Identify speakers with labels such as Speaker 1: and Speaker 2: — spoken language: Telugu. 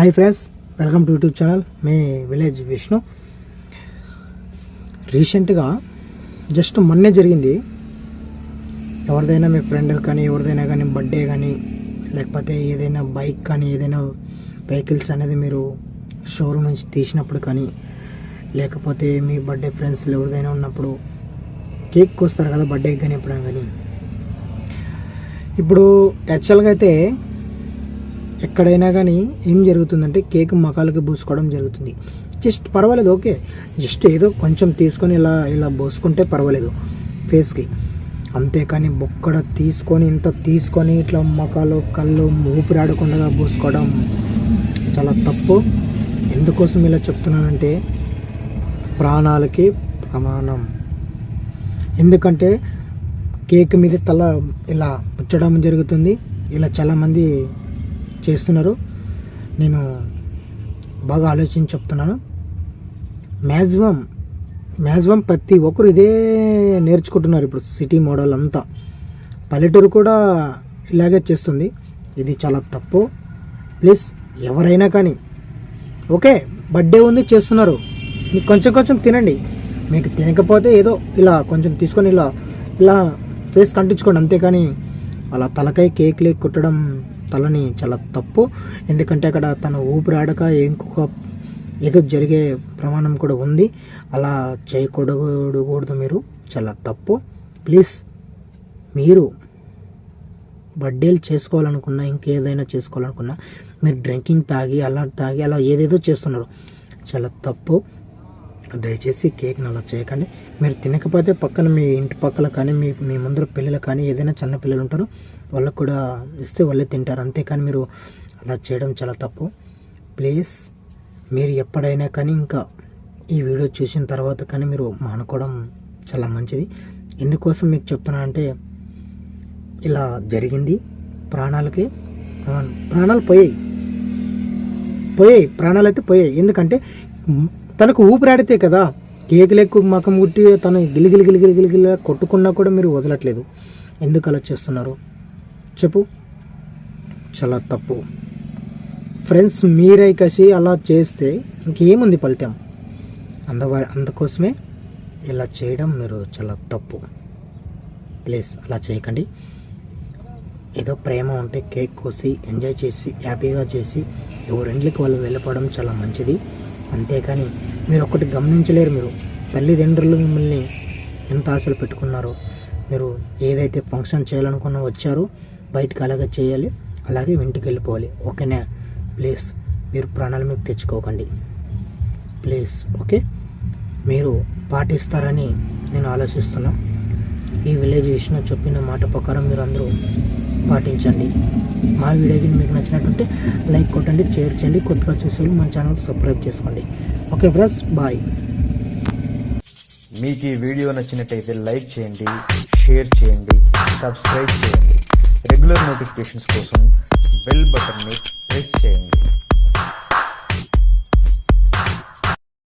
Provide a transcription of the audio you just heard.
Speaker 1: Hi friends welcome to YouTube channel me village Vishnu రీసెంట్గా జస్ట్ మొన్నే జరిగింది. ఎవరిదైనా మీ ఫ్రెండ్ కానీ ఎవరిదైనా కానీ బర్త్డే కానీ లేకపోతే ఏదైనా బైక్ కానీ ఏదైనా వెహికల్స్ అనేది మీరు షోరూమ్ నుంచి తీసినప్పుడు కానీ లేకపోతే మీ బర్త్డే ఫ్రెండ్స్ ఎవరిదైనా ఉన్నప్పుడు కేక్ కోస్తారు కదా బర్త్డే కానీ ఎప్పుడైనా కానీ. ఇప్పుడు యాక్చువల్గా అయితే ఎక్కడైనా కానీ ఏం జరుగుతుందంటే కేక్ మకాలకి పూసుకోవడం జరుగుతుంది. జస్ట్ పర్వాలేదు ఓకే. జస్ట్ ఏదో కొంచెం తీసుకొని ఇలా ఇలా పోసుకుంటే పర్వాలేదు ఫేస్కి. అంతేకాని బొక్కడ తీసుకొని ఇంత తీసుకొని ఇట్లా మకాలు కళ్ళు ఊపిరాడకుండా పూసుకోవడం చాలా తప్పు. ఎందుకోసం ఇలా చెప్తున్నానంటే ప్రాణాలకి ప్రమాణం. ఎందుకంటే కేక్ మీద తల ఇలా ముచ్చడం జరుగుతుంది. ఇలా చాలామంది చేస్తున్నారు. నేను బాగా ఆలోచించి చెప్తున్నాను. మ్యాక్సిమం మ్యాక్సిమం ప్రతి ఒక్కరు ఇదే నేర్చుకుంటున్నారు ఇప్పుడు సిటీ మోడల్ అంతా. పల్లెటూరు కూడా ఇలాగే చేస్తుంది. ఇది చాలా తప్పు. ప్లీజ్ ఎవరైనా కానీ ఓకే బర్త్డే ఉంది చేస్తున్నారు. మీకు కొంచెం కొంచెం తినండి. మీకు తినకపోతే ఏదో ఇలా కొంచెం తీసుకొని ఇలా ఇలా ఫేస్ కంటించుకోండి. అంతేకాని అలా తలకాయ కేక్ కుట్టడం తలని చాలా తప్పు. ఎందుకంటే అక్కడ తన ఊపిరాడక ఇంకొక ఏదో జరిగే ప్రమాణం కూడా ఉంది. అలా చేయకూడకూడదు మీరు. చాలా తప్పు. ప్లీజ్ మీరు బర్త్డేలు చేసుకోవాలనుకున్నా ఇంకేదైనా చేసుకోవాలనుకున్నా మీరు డ్రింకింగ్ తాగి అలా తాగి అలా ఏదేదో చేస్తున్నారు. చాలా తప్పు. దయచేసి కేక్ని అలా చేయకండి. మీరు తినకపోతే పక్కన మీ ఇంటి పక్కల కానీ మీ మీ ముందర పిల్లలు కానీ ఏదైనా చిన్న పిల్లలు ఉంటారు వాళ్ళకు కూడా ఇస్తే వాళ్ళే తింటారు. అంతేకాని మీరు అలా చేయడం చాలా తప్పు. ప్లీజ్ మీరు ఎప్పుడైనా కానీ ఇంకా ఈ వీడియో చూసిన తర్వాత కానీ మీరు మానుకోవడం చాలా మంచిది. ఎందుకోసం మీకు చెప్తున్నా అంటే ఇలా జరిగింది. ప్రాణాలకి ప్రాణాలు పోయాయి. పోయాయి. ప్రాణాలు అయితే పోయాయి. ఎందుకంటే తనకు ఊపిరాడితే కదా కేకులెక్కు మకం కుట్టి తను గిలిగిలి గిలిగిలి గిలిగిలి కొట్టుకున్నా కూడా మీరు వదలట్లేదు. ఎందుకు అలా చేస్తున్నారు? చెప్పు. చాలా తప్పు. ఫ్రెండ్స్ మీరై కసి అలా చేస్తే ఇంకేముంది ఫలితం? అంద అందుకోసమే ఇలా చేయడం మీరు చాలా తప్పు. ప్లీజ్ అలా చేయకండి. ఏదో ప్రేమ ఉంటే కేక్ కోసి ఎంజాయ్ చేసి హ్యాపీగా చేసి ఎవరింట్లకి వాళ్ళు వెళ్ళిపోవడం చాలా మంచిది. అంతేకాని మీరు ఒకటి గమనించలేరు మీరు. తల్లిదండ్రులు మిమ్మల్ని ఎంత ఆశలు పెట్టుకున్నారో. మీరు ఏదైతే ఫంక్షన్ చేయాలనుకున్నా వచ్చారో బయటకు అలాగే చేయాలి అలాగే ఇంటికి వెళ్ళిపోవాలి ఓకేనా? ప్లీజ్ మీరు ప్రాణాలు మీకు తెచ్చుకోకండి. Please okay? మీరు పాటిస్తారని నేను ఆలోచిస్తున్నా. ఈ విలేజ్ విషయం చెప్పిన మాట ప్రకారం మీరు అందరూ పాటించండి. మా వీడియోకి మీకు నచ్చినట్లయితే లైక్ కొట్టండి షేర్ చేయండి కొత్తగా చూసే మన ఛానల్ సబ్స్క్రైబ్ చేసుకోండి. Okay friends bye.
Speaker 2: మీకు ఈ వీడియో నచ్చినట్టయితే లైక్ చేయండి షేర్ చేయండి సబ్స్క్రైబ్ చేయండి. రెగ్యులర్ నోటిఫికేషన్స్ కోసం బెల్ బటన్ని ప్రెస్ చేయండి.